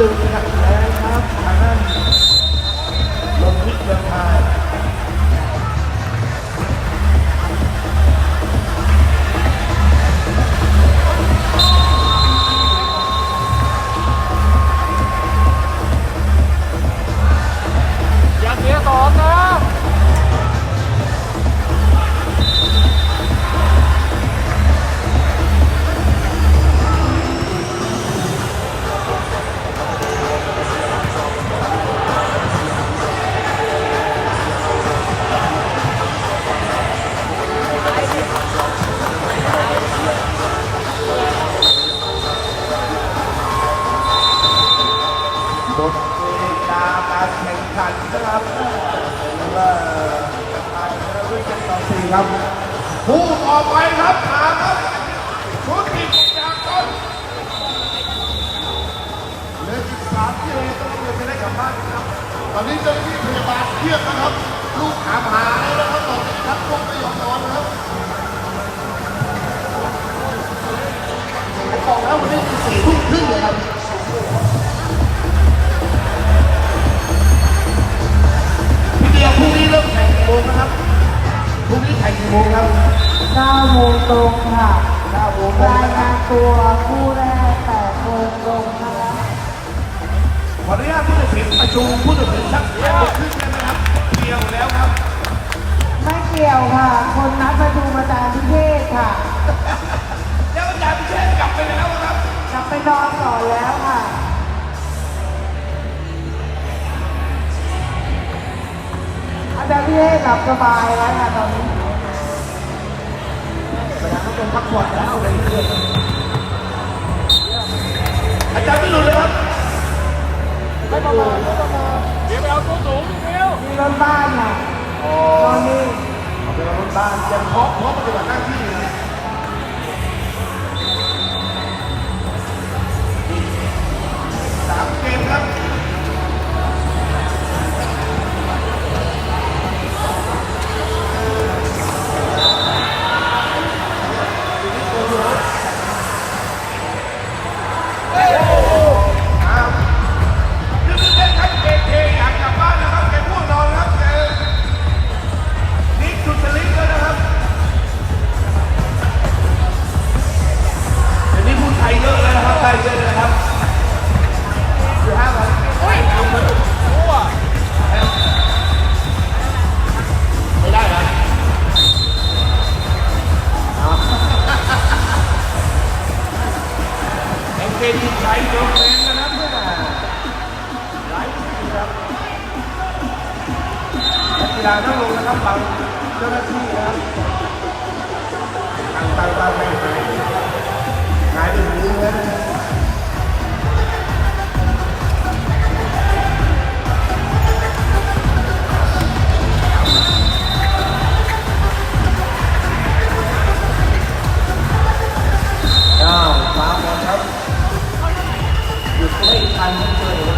ดึงนะครับ หมดเวลาการแข่งขันนะครับเอ่อไทยรุ่นเจ็ดต่อสี่ครับผู้ต่อไปครับมาครับชุดที่ผมอยากต้นเหลือสิบสามกิโลต้องเดินไปได้กลับบ้านครับ ตอนนี้เจ้าหน้าที่พยาบาลเทียบนะครับ ลูกหามหายแล้วครับพวก ตรงค่ะรายนะครังานตัวคู่แรก8โมงตรงนะคะขออนุญาตผู้ตัดสินประชุมผู้ตัดสินสักแปดโมงครึ่งได้ไหมครับเกี่ยวแล้วครับ ไม่เกี่ยวค่ะ คนนัดประชุมอาจารย์พิเทศค่ะแล้วอาจารย์พิเชษกลับไปแล้วครับ กลับไปนอนก่อนแล้วค่ะอาจารย์พิเทศหลับสบายแล้วค่ะตอนนี้ แสดงพักผ่อนแล้วเลยเพื่อนอาจารย์ไม่หลุดเลยครับไม่ประมาทไม่ประมาเดี๋ยวไปเอาตัวสูงเร็วมีรถบ้านค่ะตอนนี้เอาเป็นรถบ้านยังพร้อมพร้อมปฏิบัติหน้าที่นะสามเกมครับ ต่างตาตาไม่หายหายไปหนีเลยนะครับอ้าวฟ้าบอลครับหยุดไม่ทันเกิดเลย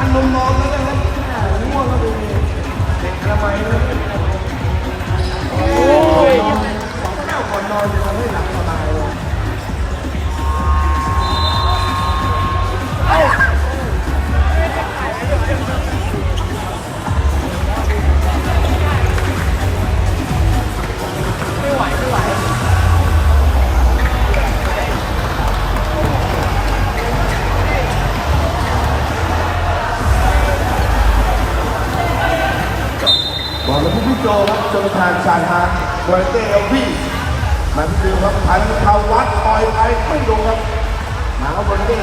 ที่ต้องทานนมนอนแล้วนะครับ วเต้เอลพี่มันคือครับพันธวัฒน์คอยไปไม่ลงครับ หมาบริเต้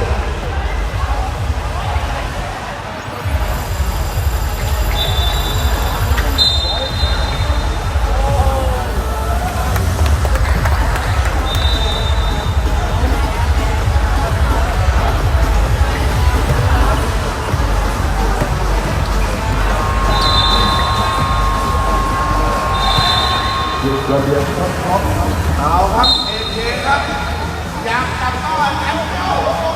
ยึดระเบียบครบเอาครับเอเจครับอยากกับบ้านแล้ว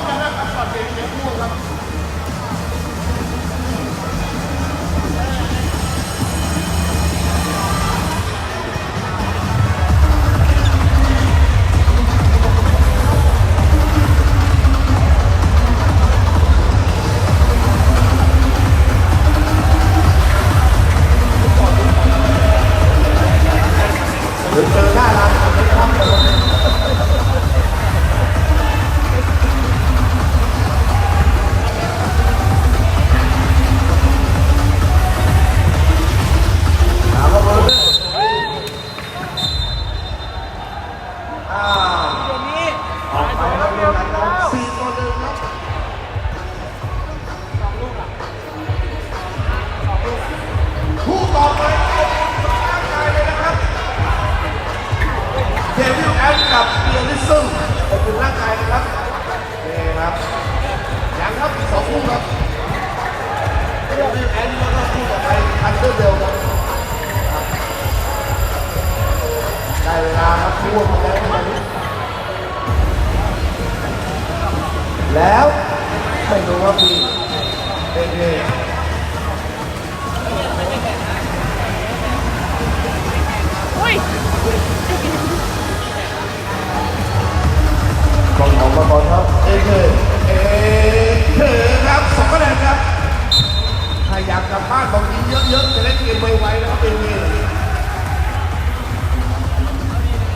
แล้วไม่รู้ว่าพี่เป็นไงกองของาบอลครับเอเธเอเธอครับสองคะแนนครับถ้าอยากกลับบ้านบอกยิงเยอะๆจะได้เกมไวๆนะครัเป็นไง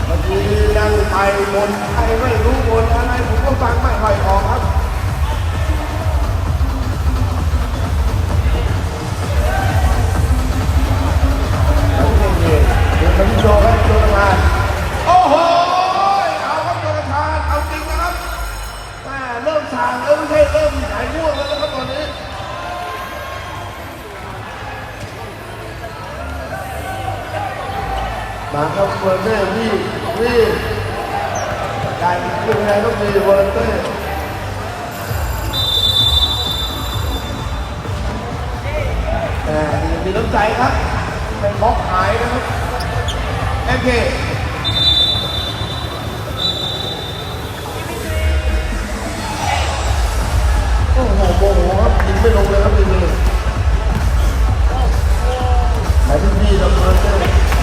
เมื่อกี้นั่งไปบน เก้โอ้โหโมโหครับยิงไม่ลงเลยครับทีนี้ไหนพี่พี่ดับเบิลเก้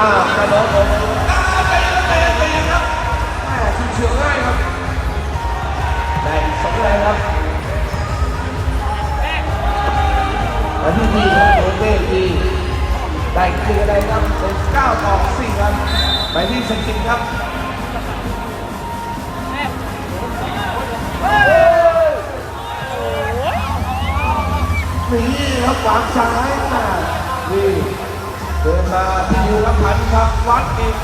่าแต่โดนแม่วได้สองแรงครับและที่ดีโอเคดีได้คืออะไรครับเป็นเก้าต่อสี่ครับไปที่สกินครับนี่ครับขวางซ้าย เดินมาที่ยูรับพันครับวัดอีก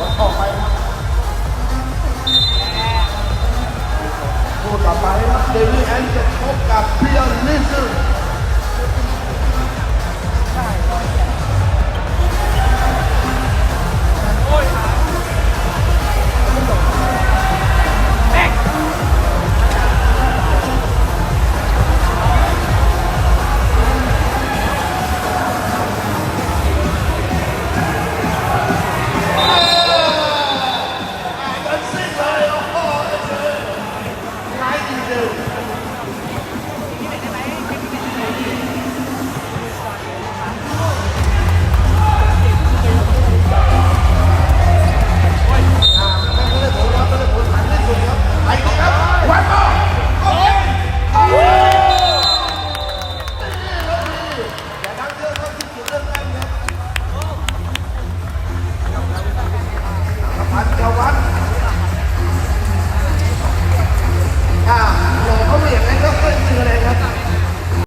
บอลออกไปครับคู่ต่อไปครับเดวี่แอนจ็ดค